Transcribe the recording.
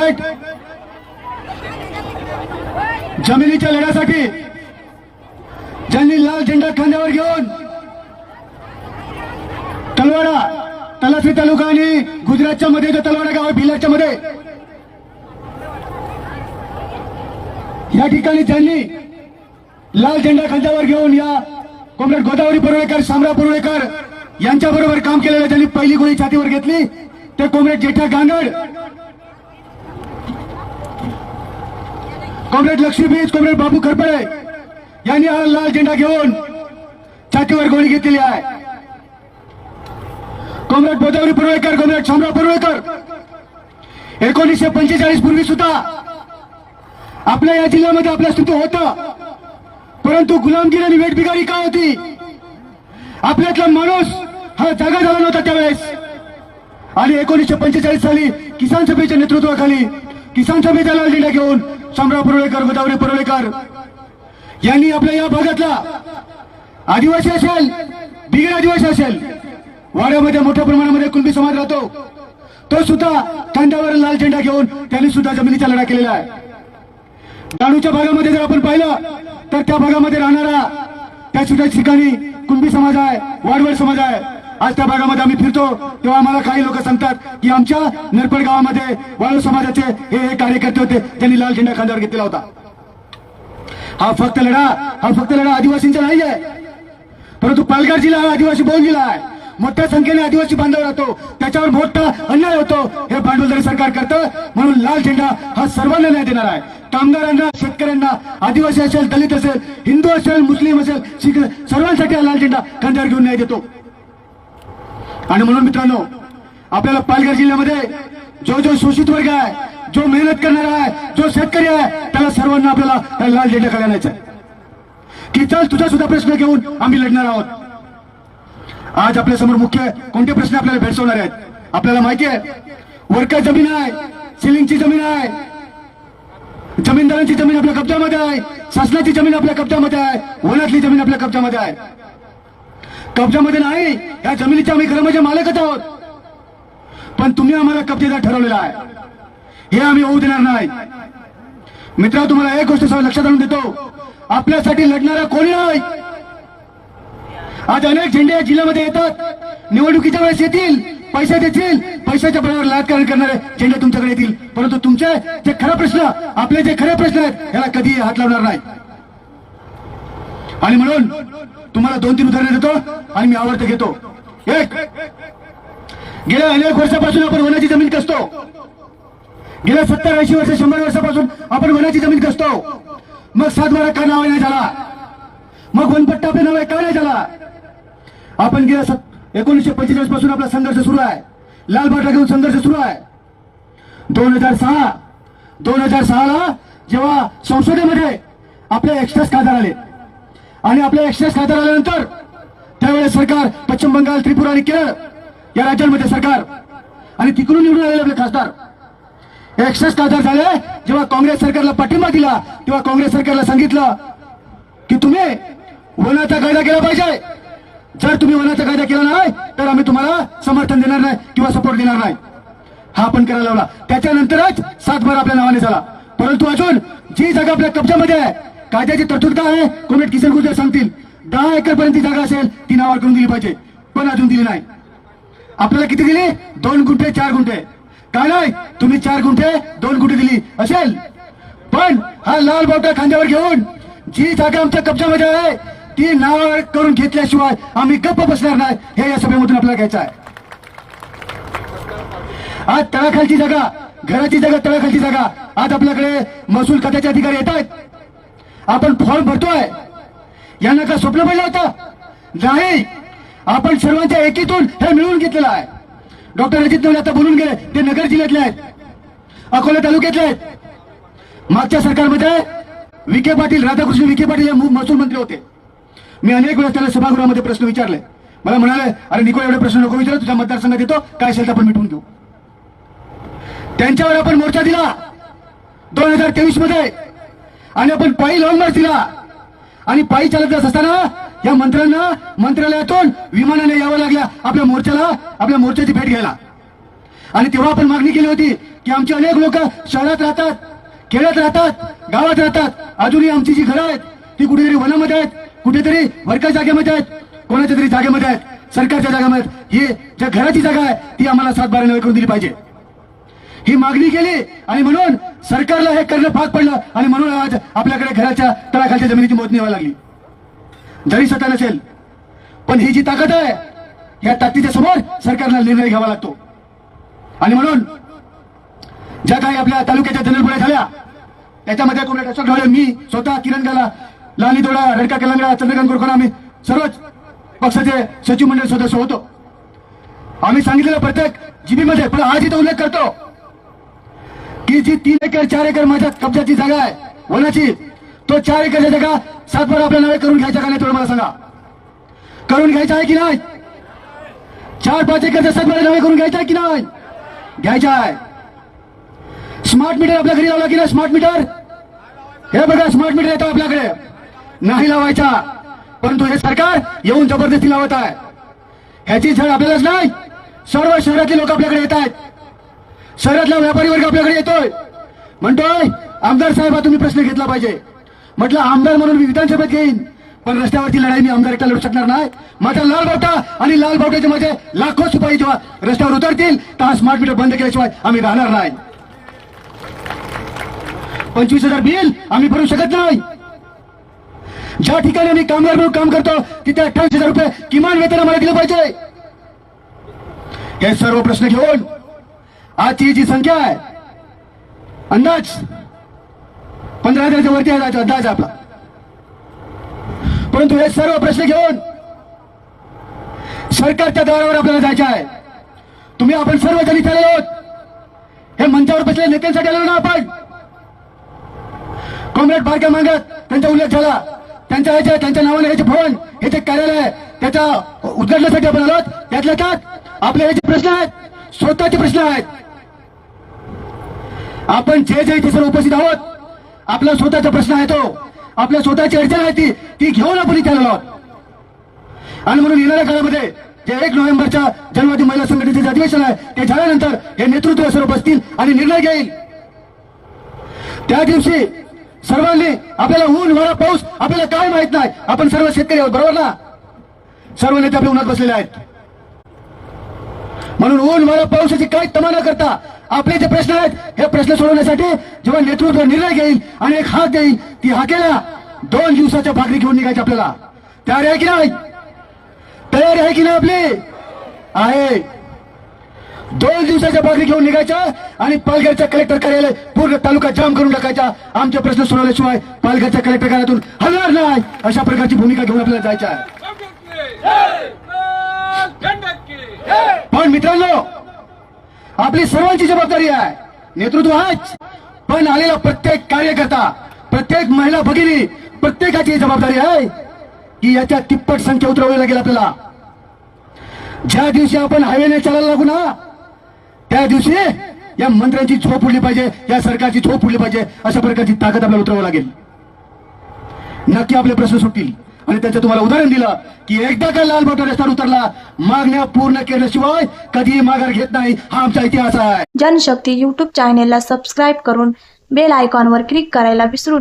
Comrade जमिनीच्या लढ्यासाठी ज्यांनी लाल झेंडा खांद्यावर घेऊन तलवाडा तलासरी तालुका आणि गुजरातच्या मध्ये जो तलवाडा गाव आहे मध्ये या ठिकाणी त्यांनी लाल झेंडा खांद्यावर घेऊन या कॉम्रेड गोदावरी परुळेकर शामराव परुळेकर यांच्या बरोबर काम केलेलं त्यांनी पहिली गोळी छातीवर घेतली ते कॉम्रेड जेठा गांगड कॉम्रेड लक्ष्मीबीज कॉम्रेड बाबू खरपडे यांनी हा लाल झेंडा घेऊन छातीवर गोळी घेतलेली आहे. कॉम्रेड गोदावरी परुळेकर कॉम्रेड शामराव परुळेकर एकोणीसशे पंचेचाळीस पूर्वी सुद्धा आपल्या या जिल्ह्यामध्ये आपलं अस्तित्व होतं. परंतु गुलामगिरी आणि वेटबिगारी का होती? आपल्यातला माणूस हा जागा झाला नव्हता त्यावेळेस. आणि एकोणीसशे पंचेचाळीस साली किसान सभेच्या नेतृत्वाखाली किसान सभेचा लाल झेंडा घेऊन सम्राव परुळेकर गोदावरी परुळेकर. यांनी आपल्या या भागातला आदिवासी असेल बिगर आदिवासी असेल वाड्यामध्ये मोठ्या प्रमाणामध्ये कुणबी समाज राहतो तो सुद्धा खांद्यावर लाल झेंडा घेऊन त्यांनी सुद्धा जमिनीचा लढा केलेला आहे. डाणूच्या भागामध्ये जर आपण पाहिलं तर त्या भागामध्ये राहणारा त्या सुद्धा ठिकाणी कुणबी समाज आहे वाडवड समाज आहे. आज त्या भागामध्ये आम्ही फिरतो तेव्हा आम्हाला काही लोक सांगतात की आमच्या नरपड गावामध्ये वाळू समाजाचे हे हे कार्यकर्ते होते त्यांनी लाल झेंडा खांद्यावर घेतलेला होता. हा फक्त लढा हा फक्त लढा आदिवासींचा नाही आहे. परंतु पालघर जिल्हा हा आदिवासी बहुल जिल्हा आहे. मोठ्या संख्येने आदिवासी बांधव राहतो त्याच्यावर मोठा अन्याय होतो हे भांडवलदारी सरकार करतं म्हणून लाल झेंडा हा सर्वांना न्याय देणार आहे. कामगारांना शेतकऱ्यांना आदिवासी असेल दलित असेल हिंदू असेल मुस्लिम असेल शिख सर्वांसाठी हा लाल झेंडा खांद्यावर घेऊन न्याय देतो. आणि म्हणून मित्रांनो आपल्याला पालघर जिल्ह्यामध्ये जो जो शोषित वर्ग आहे जो मेहनत करणारा आहे जो शेतकरी आहे त्याला सर्वांना आपल्याला लाल झेंडा खाली आणायचा की चल तुझा सुद्धा प्रश्न घेऊन आम्ही लढणार आहोत. आज आपल्यासमोर मुख्य कोणते प्रश्न आपल्याला भेडसवणार आहेत? आपल्याला माहिती आहे वर्कर जमीन आहे सिलिंगची जमीन आहे जमीनदारांची जमीन आपल्या कब्जामध्ये आहे शासनाची जमीन आपल्या कब्जामध्ये आहे वनातली जमीन आपल्या कब्जामध्ये आहे. कब्जामध्ये नाही. या जमिनीचे आम्ही खरं म्हणजे मालकच आहोत. पण तुम्ही आम्हाला कब्जेदार ठरवलेला आहे. हे आम्ही होऊ देणार नाही. मित्रा तुम्हाला एक गोष्ट लक्षात आणून देतो. आपल्यासाठी लढणारा कोणी नाही. आज अनेक झेंडे या जिल्ह्यामध्ये येतात. निवडणुकीच्या वेळेस येतील. पैसे देतील. पैशाच्या बळावर लाटकारण करणारे झेंडे तुमच्याकडे येतील. परंतु तुमचे जे खरा प्रश्न आपले जे खरे प्रश्न आहेत याला कधीही हात लावणार नाही. आणि म्हणून तुम्हाला दोन तीन उदाहरणं देतो आणि मी आवडतं घेतो. एक गेल्या अनेक वर्षापासून आपण वनाची जमीन कसतो? गेल्या सत्तर ऐंशी वर्ष शंभर वर्षापासून आपण वनाची जमीन कसतो? मग सातबारा का नाव नाही झाला? मग वनपट्टा आपल्या नाव का नाही झाला? आपण गेल्या सत एकोणीसशे पंचेचाळीसपासून आपला संघर्ष सुरू आहे. लाल बाटा घेऊन संघर्ष सुरू आहे. दोन हजार सहा दोन हजार सहाला जेव्हा संसदेमध्ये आपले एक्स्ट्रा खासदार आले आणि आपल्या एक्स्ट्रेस खात्यात आल्यानंतर त्यावेळेस सरकार पश्चिम बंगाल त्रिपुरा आणि केरळ या राज्यांमध्ये सरकार आणि तिकडून निवडून आलेले आपले खासदार. एक्सेस खासदार झाले जेव्हा काँग्रेस सरकारला पाठिंबा दिला तेव्हा काँग्रेस सरकारला सांगितलं की तुम्ही वनाचा कायदा केला पाहिजे. जर तुम्ही वनाचा कायदा केला नाही तर आम्ही तुम्हाला समर्थन देणार नाही किंवा सपोर्ट देणार नाही. हा आपण करायला लावला. त्याच्यानंतरच सातबारा आपल्या नावाने झाला. परंतु अजून जी जागा आपल्या कब्जामध्ये आहे कायद्याची तरतूद काय आहे. कोमेट किसन गुजर सांगतील दहा एकर पर्यंत जागा असेल ती नावावर करून दिली पाहिजे. पण अजून दिली नाही. आपल्याला किती दिली? दोन गुंठे चार गुंठे. काय नाही तुम्ही चार गुंठे दोन गुंठे दिली असेल. पण हा लाल बावटा खांद्यावर घेऊन जी जागा आमच्या कब्जामध्ये आहे ती नावावर करून घेतल्याशिवाय आम्ही गप्प बसणार नाही. हे या सभेमधून आपल्याला घ्यायचं आहे. आज तळाखालची जागा घराची जागा तळाखालची जागा. आज आपल्याकडे महसूल खात्याचे अधिकारी येत आहेत. आपण फॉर्म भरतोय. यांना का स्वप्न पडलं होतं? नाही. आपण सर्वांच्या एकीतून हे मिळवून घेतलेलं आहे. डॉक्टर अजित नवले आता बोलून गेले. ते नगर जिल्ह्यातले आहेत. अकोला तालुक्यातले आहेत. मागच्या सरकारमध्ये विखे पाटील राधाकृष्ण विखे पाटील हे महसूल मंत्री होते. मी अनेक वेळेस त्याला सभागृहामध्ये प्रश्न विचारले. मला म्हणाले अरे निको एवढे प्रश्न नको विचारू तुझ्या मतदारसंघात येतो. काय असेल तर आपण मिटवून घेऊ. त्यांच्यावर आपण मोर्चा दिला. दोन हजार तेवीसमध्ये आणि आपण पायी लावून तिला. आणि पायी चालत जात असताना या मंत्र्यांना मंत्रालयातून विमानाने यावं लागल्या आपल्या मोर्चाला आपल्या मोर्चाची भेट घ्यायला. आणि तेव्हा आपण मागणी केली होती की आमचे अनेक लोक शहरात राहतात खेड्यात राहतात गावात राहतात. अजूनही आमची जी घरं आहेत ती कुठेतरी वनामध्ये आहेत कुठेतरी वर्कर जागेमध्ये आहेत कोणाच्या तरी जागेमध्ये आहेत सरकारच्या जागेमध्ये आहेत. ही ज्या घराची जागा आहे ती आम्हाला सातबारा करून दिली पाहिजे. ही मागणी केली आणि म्हणून सरकारला हे करणं भाग पडलं आणि म्हणून आज आपल्याकडे घराच्या तळाखालच्या जमिनीची मोजणी व्हायला लागली. जरी सत्ता नसेल पण ही जी ताकद आहे या ताकदीच्या समोर सरकारला निर्णय घ्यावा लागतो. आणि म्हणून ज्या काही आपल्या तालुक्याच्या जनरल झाल्या त्याच्यामध्ये कोणत्या अशोक ढवळे मी स्वतः किरण गाला लाली दोडा रडका केलांगडा चंद्रकांत गोरखोना आम्ही सर्वच पक्षाचे सचिव मंडळ सदस्य होतो. आम्ही सांगितलेलं प्रत्येक जीबीमध्ये पण आज इथं उल्लेख करतो ही जी तीन एकर चार एकर माझ्या कब्जाची जागा आहे वनाची तो चार एकरच्या जागा सातबारा आपल्या नावे करून घ्यायचा का नाही थोडं मला सांगा. करून घ्यायचा आहे की नाही? चार पाच एकरच्या सातबारा नावे करून घ्यायचा आहे की नाही? घ्यायचा आहे. स्मार्ट मीटर आपल्या घरी लावला की नाही स्मार्ट मीटर हे बघा स्मार्ट मीटर येतो आपल्याकडे. नाही लावायचा. परंतु हे सरकार येऊन जबरदस्ती लावत आहे. ह्याची झड आपल्यालाच नाही. सर्व शहरातले लोक आपल्याकडे येत आहेत. शहरातला व्यापारी वर्ग आपल्याकडे येतोय. म्हणतोय आमदार साहेब हा तुम्ही प्रश्न घेतला पाहिजे. म्हटलं आमदार म्हणून मी विधानसभेत घेईन पण रस्त्यावरची लढाई मी आमदार एकटा लढू शकणार नाही. माझा लाल बावटा आणि लाल बावट्याचे माझे लाखो शिपाई जेव्हा रस्त्यावर उतरतील तर हा स्मार्ट मीटर बंद केल्याशिवाय आम्ही राहणार नाही. पंचवीस हजार बिल आम्ही भरू शकत नाही. ज्या ठिकाणी आम्ही कामगार म्हणून काम करतो तिथे अठ्ठावीस हजार रुपये किमान वेतन आम्हाला दिलं पाहिजे. हे सर्व प्रश्न घेऊन आजची जी संख्या आहे अंदाज पंधरा हजाराच्या वरती आहे अंदाज आपला. परंतु हे सर्व प्रश्न घेऊन सरकारच्या दारावर आपल्याला जायचे आहे. तुम्ही आपण सर्वजण इथे आहोत. हे मंचावर बसले नेत्यांसाठी आलो ना आपण. कॉम्रेड बारक्या मागत त्यांचा उल्लेख झाला. त्यांच्या ह्याच्या त्यांच्या नावाने ह्याचे भवन हे जे कार्यालय आहे त्याच्या उद्घाटनासाठी आपण आलोत त्यातल्या त्यात आपले हे जे प्रश्न आहेत स्वतःचे प्रश्न आहेत. आपण जे जे इथे सर्व उपस्थित आहोत आपला स्वतःचा प्रश्न आहे तो. आपल्या स्वतःची अडचण आहे ती ती घेऊन आपण इथे आलेलो आहोत. आणि म्हणून येणाऱ्या काळामध्ये जे एक नोव्हेंबरच्या जनवादी महिला संघटनेचे जे अधिवेशन आहे ते झाल्यानंतर हे नेतृत्व सर्व बसतील आणि निर्णय घेईल. त्या दिवशी सर्वांनी आपल्याला ऊन वारा पाऊस आपल्याला काय माहीत नाही. आपण सर्व शेतकरी आहोत बरोबर ना? सर्व नेते आपल्या उन्हात बसलेले आहेत. म्हणून ऊन वारा पावसाची काय तमा न करता आपले जे प्रश्न आहेत हे प्रश्न सोडवण्यासाठी जेव्हा नेतृत्व निर्णय घेईल आणि एक हाक देईल ती हाकेला दोन दिवसाच्या भाकरी घेऊन निघायची आपल्याला तयारी आहे की नाही तयारी आहे की नाही आपली आहे दोन दिवसाच्या भाकरी घेऊन निघायच्या आणि पालघरच्या कलेक्टर कार्यालय पूर्ण तालुका जाम करून टाकायचा आमचे प्रश्न सोडवल्याशिवाय पालघरच्या कलेक्टर कार्यालयातून हलणार नाही अशा प्रकारची भूमिका घेऊन आपल्याला जायचं आहे पण मित्रांनो आपली सर्वांची जबाबदारी आहे. नेतृत्व आहेच. पण आलेला प्रत्येक कार्यकर्ता प्रत्येक महिला भगिनी प्रत्येकाची जबाबदारी आहे की याच्या तिप्पट संख्या उतरवावी लागेल आपल्याला. ज्या दिवशी आपण हायवेने चालायला लागू ना त्या दिवशी या मंत्र्यांची झोप उडली पाहिजे या सरकारची झोप उडली पाहिजे अशा प्रकारची ताकद आपल्याला उतरवावं लागेल. नक्की आपले प्रश्न सुटतील. आणि त्याचं तुम्हाला उदाहरण दिलं की एकदा का लाल बॉटल रस्त्यावर उतरला मागण्या पूर्ण केल्याशिवाय कधीही माघार घेत नाही. हा आमचा इतिहास आहे. जनशक्ती युट्यूब चॅनेलला सबस्क्राईब करून बेल आयकॉनवर क्लिक करायला विसरू